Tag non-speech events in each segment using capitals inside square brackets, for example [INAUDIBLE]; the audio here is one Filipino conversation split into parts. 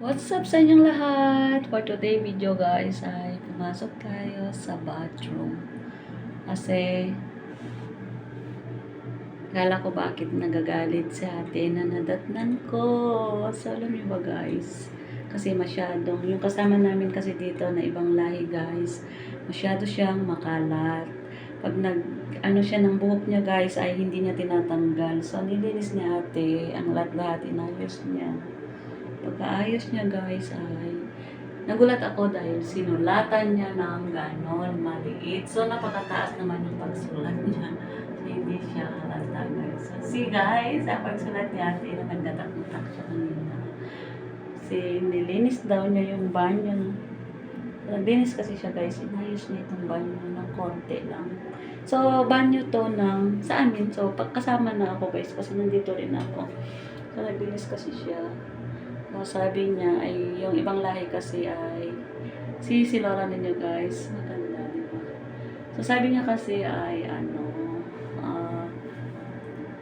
What's up sa inyong lahat? For today video guys ay pumasok tayo sa bathroom. Kasi Kala ko bakit nagagalit si ate na nadatnan ko. So alam niyo ba guys? Kasi masyadong, yung kasama namin kasi dito na ibang lahi guys, masyado siyang makalat. Pag nag, ano siya ng buhok niya guys ay hindi niya tinatanggal. So nilinis ni ate, ang lahat-lahat inayos niya. Pagkaayos niya guys ay nagulat ako dahil sinulatan niya ng ganon maliit. So napakataas naman yung pagsulat niya. Hindi siya halata guys. So, see guys, ang pagsulat niya ate na nagdatak-tak siya kanina. Kasi nilinis daw niya yung banyo. Naglinis kasi siya guys, inayos niya itong banyo ng konti lang. So, banyo to ng sa amin. So, pagkasama na ako guys kasi nandito rin ako. So, naglinis kasi siya. So, sabi niya ay yung ibang lahi kasi ay si si Lola ninyo guys. Maganda? So, sabi niya kasi ay ano ah,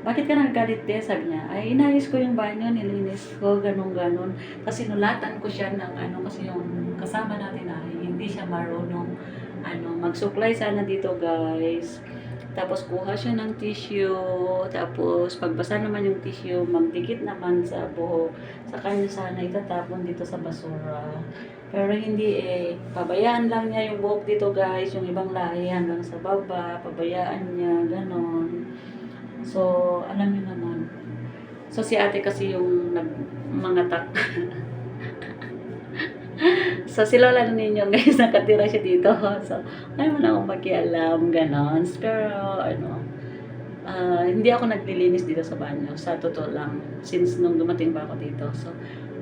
bakit ka nagagalit te? Sabi niya, ay inayos ko yung banyo, nilinis ko, ganun ganon Kasi nulatan ko siya ng ano, kasi yung kasama natin ay hindi siya marunong ano, magsuklay sana dito guys. Tapos kuha siya ng tissue, tapos pagbasa naman yung tissue, magdikit naman sa buhok. Sa kanya sana itatapon dito sa basura. Pero hindi eh, pabayaan lang niya yung buhok dito guys, yung ibang lahi hanggang sa baba, pabayaan niya, ganon. So, alam niyo naman. So, si ate kasi yung nag mga tak. [LAUGHS] [LAUGHS] so, si Lola ninyo guys, [LAUGHS] nakatira siya dito. So, ayaw mo na akong makialam, ganon. Pero, ano, ah, hindi ako naglilinis dito sa banyo. Sa totoo lang. Since nung dumating pa ako dito. So,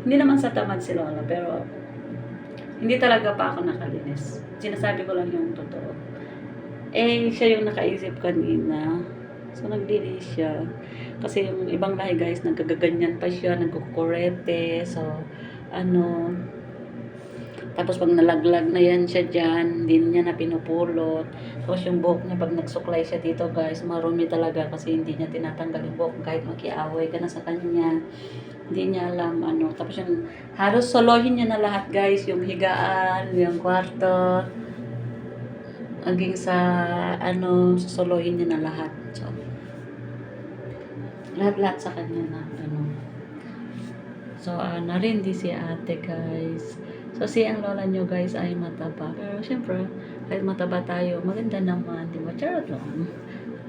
hindi naman sa tamad si Lola. Pero, hindi talaga pa ako nakalinis. Sinasabi ko lang yung totoo. Eh, siya yung nakaisip kanina. So, naglinis siya. Kasi yung ibang lahi guys, nagkagaganyan pa siya, nagkukurete. So, ano, tapos pag nalaglag na yan siya dyan, hindi niya na pinupulot. Tapos yung buhok niya, pag nagsuklay siya dito guys, marumi talaga kasi hindi niya tinatanggal yung buhok kahit makiaway ka na sa kanya. Hindi niya alam ano. Tapos yung halos solohin niya na lahat guys, yung higaan, yung kwarto. Hanggang sa ano, susolohin niya na lahat. So, lahat-lahat sa kanya na ano. So, uh, narindi si ate guys. So, si ang lola nyo guys ay mataba. Pero syempre, kahit mataba tayo, maganda naman. Di ba? Charot lang.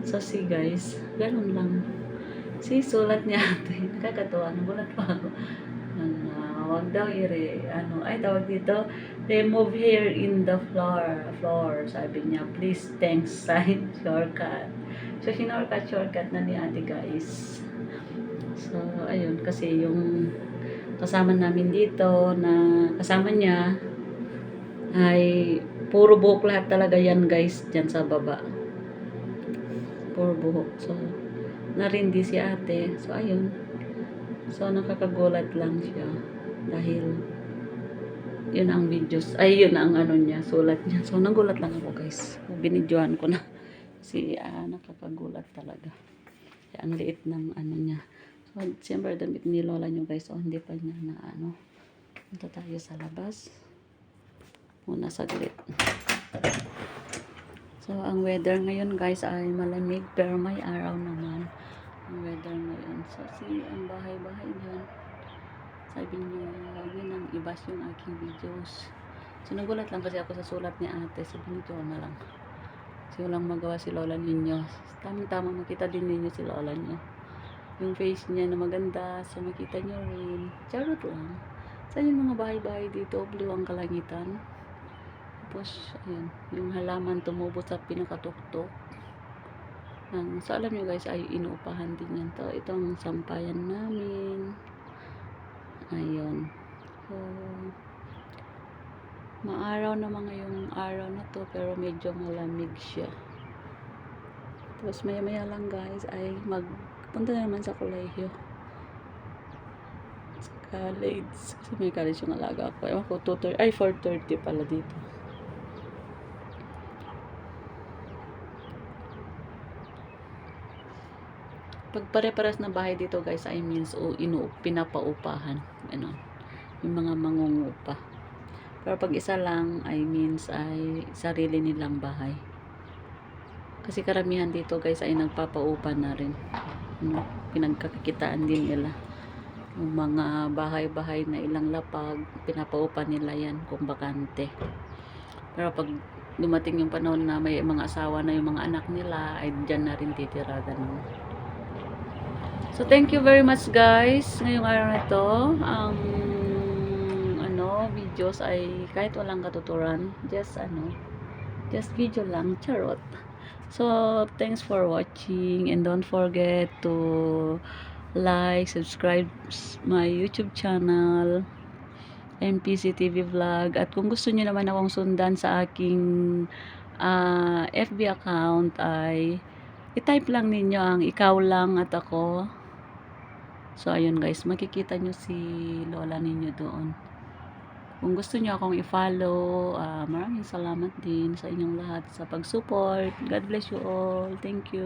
So, si guys, ganun lang. Si sulat niya [LAUGHS] ate. Nakakatawa. Nagulat pa ako. Ano, wag daw ire, ano, ay tawag dito, remove hair in the floor, floor, sabi niya, please, thanks, [LAUGHS] sign, shortcut. So, shinortcut, shortcut na ni ate guys. So, ayun, kasi yung kasama namin dito na kasama niya ay puro buhok lahat talaga yan guys dyan sa baba. Puro buhok. So narindi si ate. So ayun. So nakakagulat lang siya dahil yun ang videos ay yun ang ano niya sulat niya. So nagulat lang ako guys. Binidyohan ko na. [LAUGHS] Kasi ah, nakakagulat talaga. Ang liit ng ano niya siyempre damit ni Lola nyo guys. O, hindi pa niya na ano. Punta tayo sa labas. Muna saglit. So, ang weather ngayon guys ay malamig pero may araw naman. Ang weather ngayon. So, si ang bahay-bahay dyan. Sabi niya, huwag yun ang ibas yung aking videos. So, nagulat lang kasi ako sa sulat ni ate. So, binito na lang. Kasi walang magawa si Lola ninyo. Tamang-tama makita din ninyo si Lola niyo yung face niya na maganda. So, makita niyo rin. Charot lang. Saan yung mga bahay-bahay dito? Blue ang kalangitan. Tapos, ayun. Yung halaman tumubo sa pinakatuktok. Ang, so, alam niyo guys, ay inuupahan din yan to. Ito ang sampayan namin. Ayun. So, maaraw naman ngayong araw na to, pero medyo malamig siya. Tapos maya-maya lang guys ay mag punta na naman sa kolehiyo. Sa college. Kasi may college yung alaga ko. Ewan ko, 2.30, ay 4.30 pala dito. Pag pare-pares na bahay dito guys, I means o inu pinapaupahan. Ano. yung mga mangungupa. Pero pag isa lang, I means ay sarili nilang bahay. Kasi karamihan dito guys ay nagpapaupa na rin. Ano, pinagkakakitaan din nila. Yung mga bahay-bahay na ilang lapag, pinapaupa nila yan kung bakante. Pero pag dumating yung panahon na may mga asawa na yung mga anak nila, ay dyan na rin titira ganun. So, thank you very much guys. Ngayong araw na ito, ang ano, videos ay kahit walang katuturan, just ano, just video lang, charot. So, thanks for watching and don't forget to like, subscribe my YouTube channel, MPC TV Vlog. At kung gusto niyo naman akong sundan sa aking ah, FB account ay i-type lang ninyo ang ikaw lang at ako. So, ayun guys, makikita nyo si lola ninyo doon. Kung gusto nyo akong i-follow, ah, maraming salamat din sa inyong lahat sa pag-support. God bless you all. Thank you.